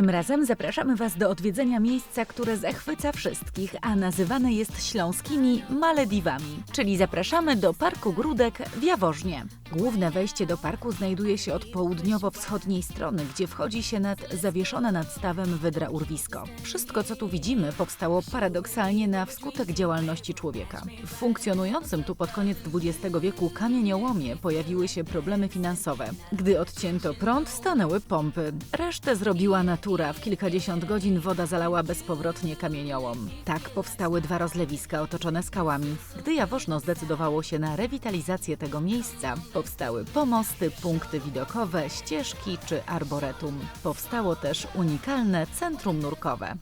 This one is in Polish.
razem zapraszamy Was do odwiedzenia miejsca, które zachwyca wszystkich, a nazywane jest śląskimi Malediwami. Czyli zapraszamy do Parku Grudek w Jaworznie. Główne wejście do parku znajduje się od południowo-wschodniej strony, gdzie wchodzi się nad zawieszone nad stawem wydra urwisko. Wszystko, co tu widzimy, powstało paradoksalnie na wskutek działalności człowieka. W funkcjonującym tu pod koniec XX wieku kamieniołomie pojawiły się problemy finansowe. Gdy odcięto prąd, stanęły pompy. Resztę zrobiła natura. W kilkadziesiąt godzin woda zalała bezpowrotnie kamieniołom. Tak powstały dwa rozlewiska otoczone skałami. Gdy Jaworzno zdecydowało się na rewitalizację tego miejsca, powstały pomosty, punkty widokowe, ścieżki czy arboretum. Powstało też unikalne centrum nurkowe.